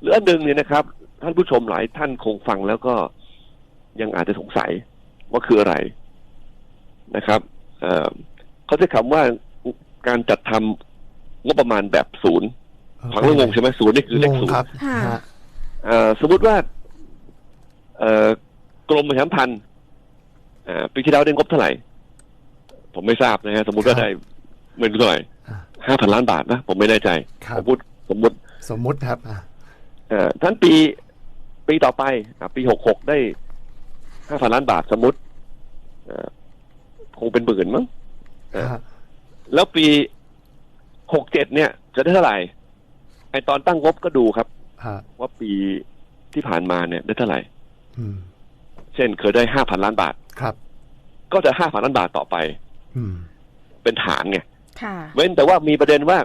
หรืออันหนึ่งเนี่ยนะครับ ท่านผู้ชมหลายท่านคงฟังแล้วก็ยังอาจจะสงสัยว่าคืออะไรนะครับเอ่อเขาใช้คำว่าการจัดทำงบประมาณแบบศูนย์ฟังแล้วงงใช่ไหมศูนย์นี่คือเลขงงศูนครัย์บค่ะฮะเอ่อสมมุติว่าเอ่อกรมประชาสัมพันธ์อ่าปีที่แล้วได้งบเท่าไหร่ ผมไม่ทราบนะฮะสมมุติว่าได้ไม่รู้เท่าไหร่ห้าพันล้านบาทนะ ผมไม่แน่ใจครัผบมพูดสมมติ สมมุติครับอะเอ่อ ท่านปีปีต่อไปอะปีหกหกได้ห้าพันล้านบาทสมมติเอ่อคงเป็นหมื่นมั้งเออฮะแล้วปีหกเจ็ดเนี่ย จะได้เท่าไหร่ไอตอนตั้งงบก็ดูครับฮะว่าปีที่ผ่านมาเนี่ย ได้เท่าไหร่อืมเช่นเคยได้ห้าพันล้านบาทครับ ก็จะห้าพันล้านบาทต่อไปอืมเป็นฐานไงค่ะเว้นแต่ว่ามีประเด็นว่า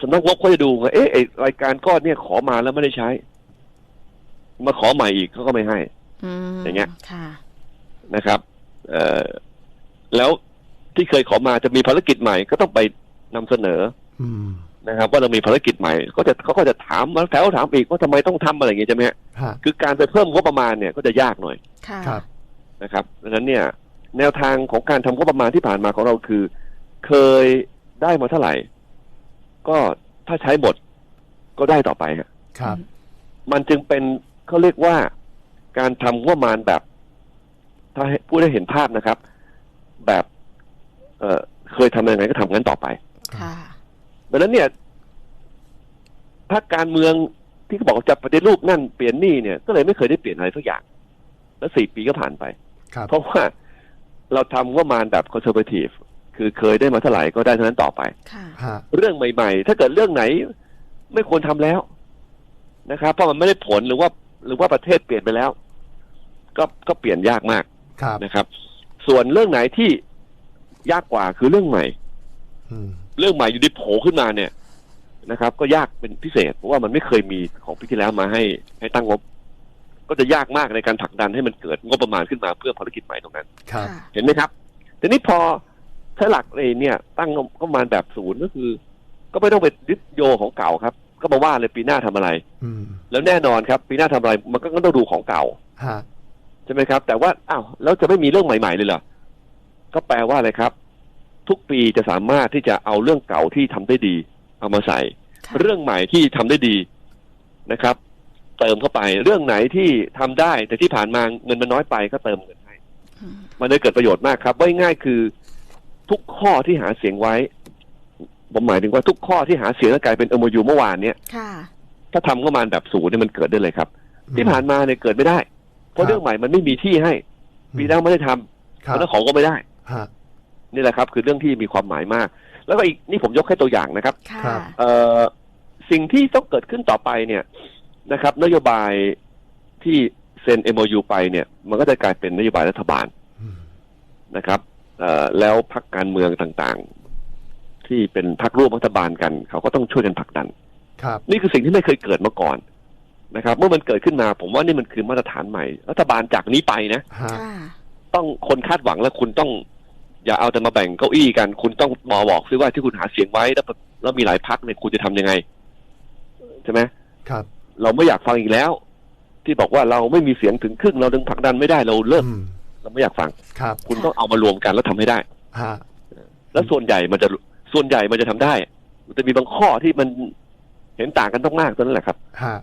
สำนักงบเขาจะดูว่าเอ๊ะไอ้รายการก้อนเนี่ยขอมาแล้วไม่ได้ใช้ มาขอใหม่อีกเขาก็ไม่ให้อืมอย่างเงี้ย ค่ะนะครับ เอ่อแล้วที่เคยขอมาจะมีภารกิจใหม่ ก็ต้องไปนำเสนออืมนะครับ ว่าเรามีภารกิจใหม่ ก็จะเขาก็จะถามมาแถวถามอีกว่าทำไมต้องทำอะไรอย่างเงี้ยใช่ไหมฮะฮะ คือการไปเพิ่มงบประมาณเนี่ยก็จะยากหน่อย ค่ะครับ นะครับดังนั้นเนี่ยแนวทางของการทำงบประมาณที่ผ่านมาของเราคือ เคยได้มาเท่าไหร่ ก็ถ้าใช้หมดก็ได้ต่อไปฮะครับ มันจึงเป็นเขาเรียกว่าการทำงบประมาณแบบ ถ้าให้พูดได้เห็นภาพนะครับ แบบ เออเคยทำยังไงก็ทำงั้นต่อไปค่ะดังนั้นเนี่ยพรรคการเมืองที่เขาบอกจะปฏิรูปนั่นเปลี่ยนนี่เนี่ย ก็เลยไม่เคยได้เปลี่ยนอะไรสักอย่าง แล้วสี่ปีก็ผ่านไปครับเพราะว่าเราทำงบประมาณแบบคอนเซอร์ a ทีฟ คือเคยได้มาเท่าไหร่ก็ได้เท่านั้นต่อไป ค่ะฮะเรื่องใหม่ ๆ ถ้าเกิดเรื่องไหนไม่ควรทำแล้วนะครับ เพราะมันไม่ได้ผลหรือว่าหรือว่าประเทศเปลี่ยนไปแล้ว ก็ก็เปลี่ยนยากมากครับนะครับ ส่วนเรื่องไหนที่ยากกว่าคือเรื่องใหม่ อืมเรื่องใหม่อยู่ดีโผล่ขึ้นมาเนี่ยนะครับ ก็ยากเป็นพิเศษ เพราะว่ามันไม่เคยมีของปีที่แล้วมาให้ให้ตั้งงบ ก็จะยากมากในการผลักดันให้มันเกิดงบประมาณขึ้นมาเพื่อภารกิจใหม่ตรงนั้น ครับ ค่ะ เห็นไหมครับ ทีนี้พอ ใช้หลักเลยเนี่ย ตั้งงบประมาณแบบศูนย์ก็คือ ก็ไม่ต้องไปยึดโยของเก่าครับ ก็มาว่าเลยปีหน้าทำอะไร อืมแล้วแน่นอนครับ ปีหน้าทำอะไรมันก็ต้องดูของเก่าฮะใช่ไหมครับ แต่ว่าอ้าวแล้วจะไม่มีเรื่องใหม่ ๆ เลยเหรอก็แปลว่าอะไรครับ ทุกปีจะสามารถที่จะเอาเรื่องเก่าที่ทำได้ดี เอามาใส่ค่ะเรื่องใหม่ที่ทำได้ดีนะครับ เติมเข้าไปเรื่องไหนที่ทำได้ แต่ที่ผ่านมาเงินมันน้อยไปก็เติมเงินให้อืมมันเลยเกิดประโยชน์มากครับว่าง่ายๆคือ ทุกข้อที่หาเสียงไว้ ผมหมายถึงว่าทุกข้อที่หาเสียงแล้วกลายเป็นเอโมยูเมื่อวานเนี้ยค่ะถ้าทำงบประมาณแบบศูนย์เนี่ยมันเกิดได้เลยครับ ที่ผ่านมาเนี่ยเกิดไม่ได้ เพครัราะบเรื่องใหม่มันไม่มีที่ให้ปีแล้วไม่ได้ทำครัแล้วบของก็ไม่ได้ฮะนี่แหละครับ คือเรื่องที่มีความหมายมาก แล้วก็อีกนี่ผมยกแค่ตัวอย่างนะครับค่ะครับเอ่อสิ่งที่ต้องเกิดขึ้นต่อไปเนี่ยนะครับ นโยบายที่เซ็น MOU ไปเนี่ย มันก็จะกลายเป็นนโยบายรัฐบาลอืมนะครับเอ่อ แล้วพรรคการเมืองต่างๆ ที่เป็นพรรคร่วมรัฐบาลกัน เขาก็ต้องช่วยกันผลักดัน ครับ นี่คือสิ่งที่ไม่เคยเกิดมาก่อนนะครับ เมื่อมันเกิดขึ้นมา ผมว่านี่มันคือมาตรฐานใหม่ รัฐบาลจากนี้ไปนะฮะค่ะต้องคนคาดหวังแล้วคุณต้อง อย่าเอาแต่มาแบ่งเก้าอี้กัน คุณต้องมาบอกซิว่าที่คุณหาเสียงไว้แล้วแล้วมีหลายพักเนี่ยคุณจะทำยังไงใช่ไหมครับ เราไม่อยากฟังอีกแล้ว ที่บอกว่าเราไม่มีเสียงถึงครึ่งเราดึงผลักดันไม่ได้เราเลิกอืม เราไม่อยากฟัง ครับ คุณต้องเอามารวมกันแล้วทำให้ได้ ฮะ แล้วส่วนใหญ่มันจะส่วนใหญ่มันจะทำได้มันจะมีบางข้อที่มันเห็นต่างกันต้องมากๆตัวนั้นแหละครับ ฮะ